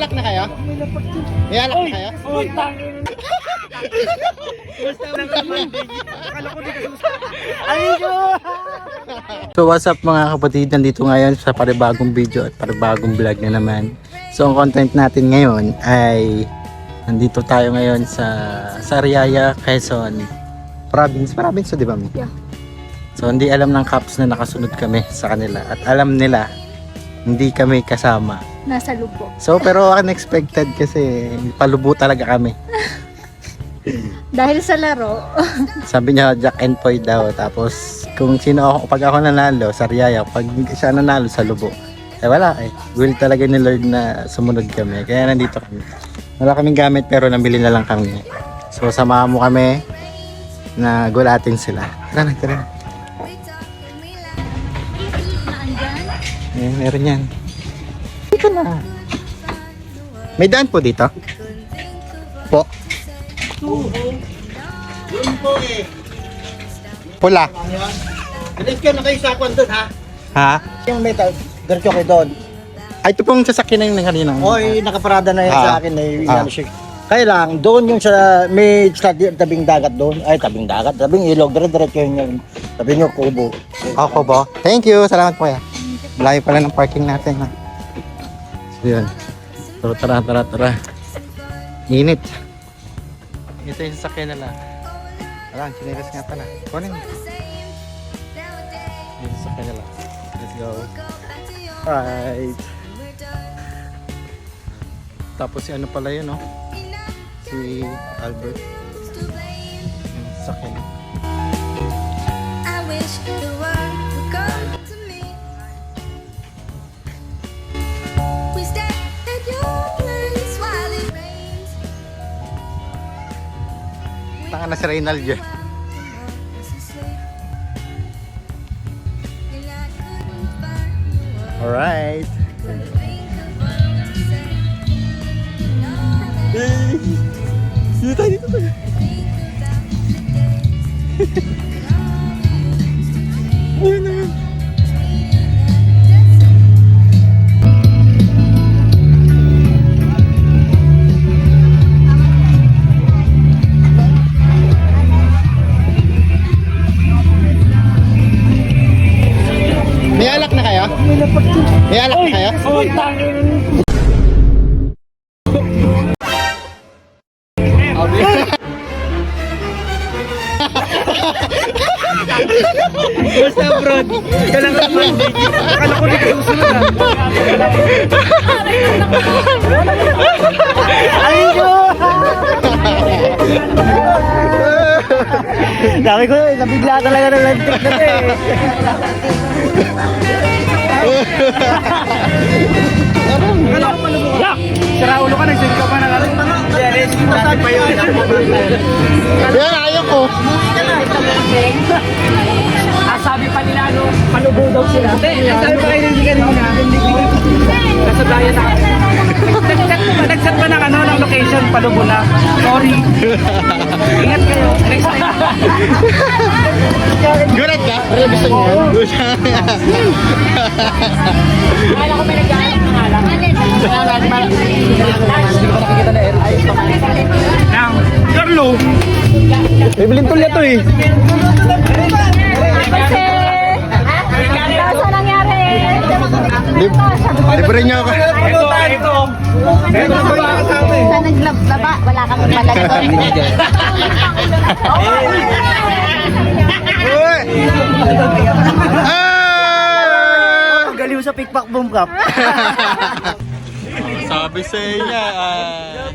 alak na kayo? May alak na kayo? Oh, ko. So what's up mga kapatid, nandito ngayon sa panibagong video at panibagong vlog na naman. So ang content natin ngayon ay nandito tayo ngayon sa Sariaya, Quezon Province. Province, di ba? Mi? Yeah. So hindi alam ng cops na nakasunod kami sa kanila at alam nila hindi kami kasama. Nasa lupo. So pero unexpected kasi palubo talaga kami. Dahil sa laro, Sabi niya Jack and Poy daw. Tapos kung sino ako pag ako nanalo sa Riyaya pag siya nanalo sa Lubo eh wala eh. Will talaga ni Lord na sumunod kami. Kaya nandito kami. Wala kaming gamit pero nabili na lang kami. So samahan mo kami na gulatin sila. Tara na tara na. Eh, meron yan dito na may daan po dito po pula Diretso na kayo sa kwan doon ha. ha Yung metal, diretso kayo doon. Ay, ito pong sasakyan na yung kanina. Oy, nakaparada na yan Ah. sa akin. Eh, Ah. ah. siya. Kaya lang, doon yung sa, may sa di- tabing dagat doon. Ay, tabing dagat, tabing ilog, dire-diretso yun yun. Sabi nyo, kubo. Ako ba? Thank you. Salamat po ya. Malayo pala ng parking natin. Ha? Yun. So, tara, tara, tara. Init. Ito yung sasakyan nila. Wala, ang chinilas nga pala. Kunin mo. Yung sasakyan nila. Let's go. Right. Tapos si ano pala yun, no? Si Albert. Yung sasakyan. I wish the of what to say. And all that Dito tayo, dito tayo. May alak na kayo? Oh, tangin. Basta bro, kailangan naman. Akala ko di ka Sabi ko, eh, nabigla talaga ng live trip na eh. Ka. Sira ulo ka, nagsin ka pa na kalit. Yan, eh, dati pa yun. Yan, ayaw ko. Ah, sabi pa nila, no, palubo daw sila. Sabi pa kayo hindi kanina. Nasa bayan na kami. Nagchat pa, nagchat pa ng ano, ng location, palubo na. Sorry. Pero gusto niyo yan? Kala ko may nagkakaroon ng alam. Nang, Carlo. Bibilin tulya to eh. ano sa libre niyo ako. Ito, ito. Ito ba yung kasama eh? Sa naglaba, wala kang malagod. Ah! Ang Galiw sa pickpack boom cup. Sabi sa niya, ah,